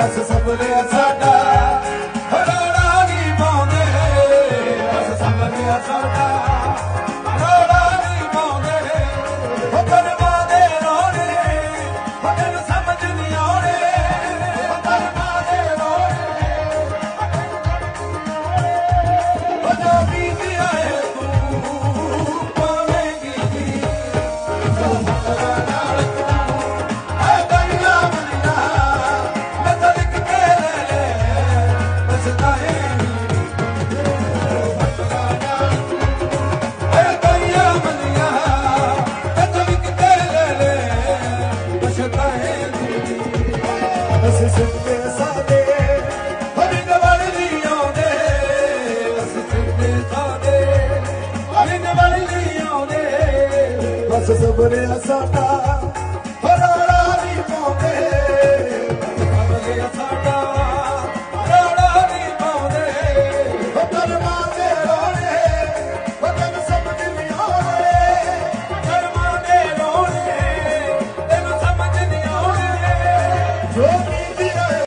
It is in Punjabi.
ਬਸ ਸਬਰ ਸਾਡਾ ਹਰਾਣਾ ਨਹੀਂ ਪਾਉਂਦੇ ਬਸ ਸਬਰ ਸਾਡਾ। ਅਸੀਂ ਸੁਣਦੇ ਸਾਡੇ ਹਰਿੰਦ ਵਾਲੇ ਨਹੀਂ ਆਉਂਦੇ, ਅਸੀਂ ਸੁਣਦੇ ਸਾਡੇ ਹਰਿੰਦ ਵਾਲੇ ਨਹੀਂ ਆਉਂਦੇ। ਬਸ ਸਬਰ ਆ ਸਾਡਾ